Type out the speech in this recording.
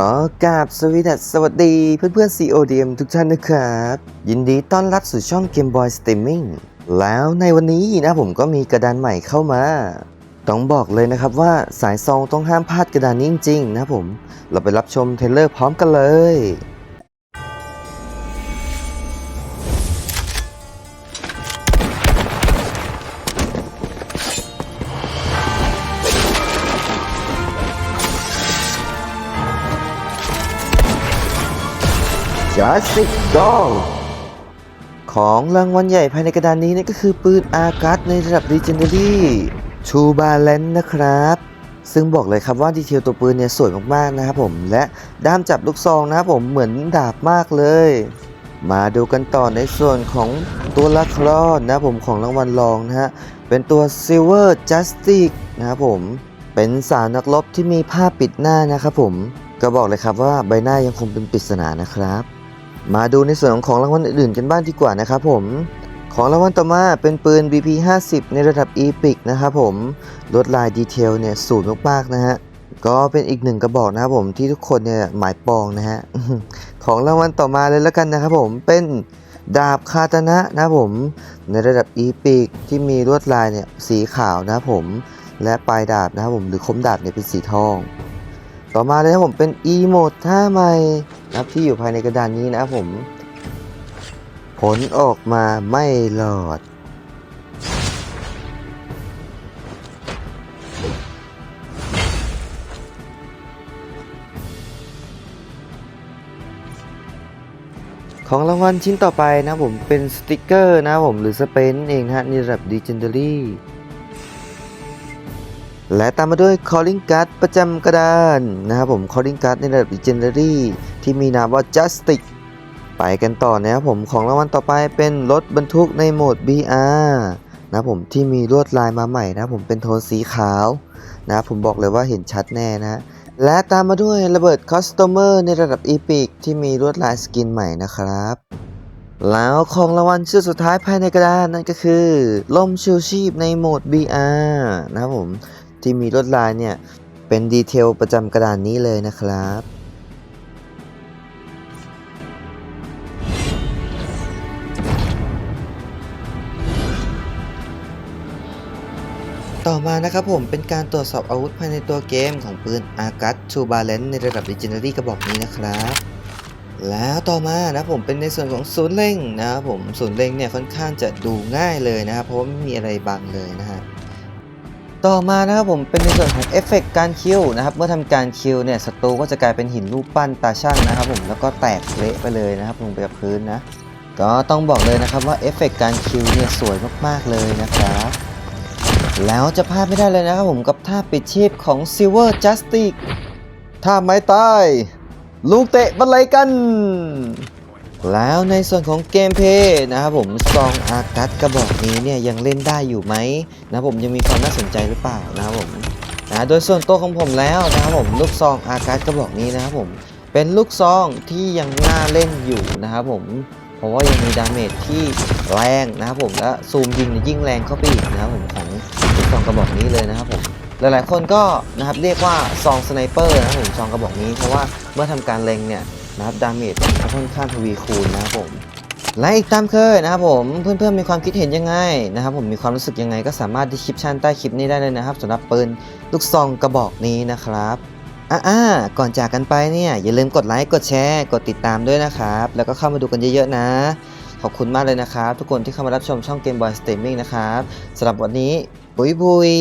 ก็กราบสวีดัสสวัสดีเพื่อนเพื่อน CODM ทุกท่านนะครับ ยินดีต้อนรับสู่ช่อง Game Boy Streaming แล้วในวันนี้นะผมก็มีกระดานใหม่เข้ามา ต้องบอกเลยนะครับว่าสายซองต้องห้ามพลาดกระดานนี้จริงๆนะผม เราไปรับชมเทเลอร์พร้อมกันเลย Justice Dog ของรางวัลใหญ่ภายในกระดานนี้นั่นก็คือปืนอากัสในระดับ Legendary True Balance นะครับ ซึ่งบอกเลยครับว่าดีเทลตัวปืนเนี่ยสวยมากๆนะครับผมและด้ามจับลูกซองนะครับผมเหมือนดาบมากเลย มาดูกันต่อในส่วนของตัวละครนะครับผมของรางวัลรองนะฮะ เป็นตัว Silver Justice นะครับผมเป็นสาวนักรบที่มีผ้าปิดหน้านะครับผมก็บอกเลยครับว่าใบหน้ายังคงเป็นปริศนานะครับ มาดูในส่วนของรางวัลอื่นๆกันบ้างดีกว่านะครับผม ของรางวัลต่อมาเป็นปืน BP 50ในระดับ Epic นะครับผมลวดลายดีเทลเนี่ยสูงมากๆนะฮะก็เป็นอีกหนึ่งกระบอกนะครับผมที่ทุกคนเนี่ยหมายปองนะฮะของรางวัลต่อมาเลยแล้วกันนะครับผมเป็นดาบคาตานะนะครับผม ในระดับ Epic ที่มีลวดลายเนี่ยสีขาวนะครับผมและปลายดาบนะครับผมหรือคมดาบเนี่ยเป็นสีทอง ต่อมาเลยนะครับผมเป็น e m o d ท่าใหม่ นะครับที่อยู่ภายในกระดานนี้นะผม ผลออกมาไม่หลอด ของรางวัลชิ้นต่อไปนะผมเป็นสติกเกอร์นะผมหรือสเปนเองฮะในระดับ Legendary และตามมาด้วย Calling Card ประจำกระดานนะครับผม Calling Card ในระดับ Legendary ที่มีนามว่า Justice ไปกันต่อนะครับผมของรางวัลต่อไปเป็นรถบรรทุกในโหมด BR นะครับผมที่มีลวดลายมาใหม่นะครับผมเป็นโทนสีขาวนะครับผมบอกเลยว่าเห็นชัดแน่นะและตามมาด้วยระเบิด Customer ในระดับ Epic ที่มีลวดลายสกินใหม่นะครับ แล้วของรางวัลชื่อสุดท้ายภายในกระดานนั่นก็คือล่มชูชีพในโหมด BR นะครับผม ที่มีลวดลายเนี่ยเป็นดีเทลประจำกระดานนี้เลยนะครับต่อมานะครับผมเป็นการตรวจสอบอาวุธภายในตัวเกมของปืนอากัสชูบาเลนในระดับ Legendary กระบอกนี้นะครับ แล้วต่อมานะครับผมเป็นในส่วนของศูนย์เล่งนะครับผมศูนย์เล่งเนี่ยค่อนข้างจะดูง่ายเลยนะครับเพราะว่าไม่มีอะไรบังเลยนะฮะ ต่อมานะครับผมเป็นในส่วนของเอฟเฟกต์การคิวนะครับเมื่อทำการคิวเนี่ยศัตรูก็จะกลายเป็นหินรูปปั้นตาช่างนะครับผมแล้วก็แตกเละไปเลยนะครับลงไปกับพื้นนะก็ต้องบอกเลยนะครับว่าเอฟเฟกต์การคิวเนี่ยสวยมากๆเลยนะครับแล้วจะพลาดไม่ได้เลยนะครับผมกับท่าปิดชีพของ Silver Justice ท่าไม้ตาย ลูกเตะบันไลกัน แล้วในส่วนของเกมเพย์นะครับผมซองอากัสกระบอกนี้เนี่ยยังเล่นได้อยู่ไหมนะผมยังมีความน่าสนใจหรือเปล่านะครับผมนะโดยส่วนตัวของผมแล้วนะครับผมลูกซองอากัสกระบอกนี้นะครับผมเป็นลูกซองที่ยังน่าเล่นอยู่นะครับผมเพราะว่ายังมีดาเมจที่แรงนะครับผมและซูมยิงยิ่งแรงเข้าไปอีกนะครับผมของลูกซองกระบอกนี้เลยนะครับผมหลายๆคนก็นะครับเรียกว่าซองสไนเปอร์นะครับผมซองกระบอกนี้เพราะว่าเมื่อทำการเล็งเนี่ย นะครับดาเมจค่อนข้างทวีคูณนะครับผมและอีกตามเคยนะครับผมเพื่อนๆมีความคิดเห็นยังไงนะครับผมมีความรู้สึกยังไงก็สามารถที่คลิปชั่นใต้คลิปนี้ได้เลยนะครับสำหรับปืนลูกซองกระบอกนี้นะครับอ่าก่อนจากกันไปเนี่ยอย่าลืมกดไลค์กดแชร์กดติดตามด้วยนะครับ แล้วก็เข้ามาดูกันเยอะๆนะ ขอบคุณมากเลยนะครับ ทุกคนที่เข้ามารับชมช่อง Game Boy Streaming นะครับสำหรับวันนี้บุยบุย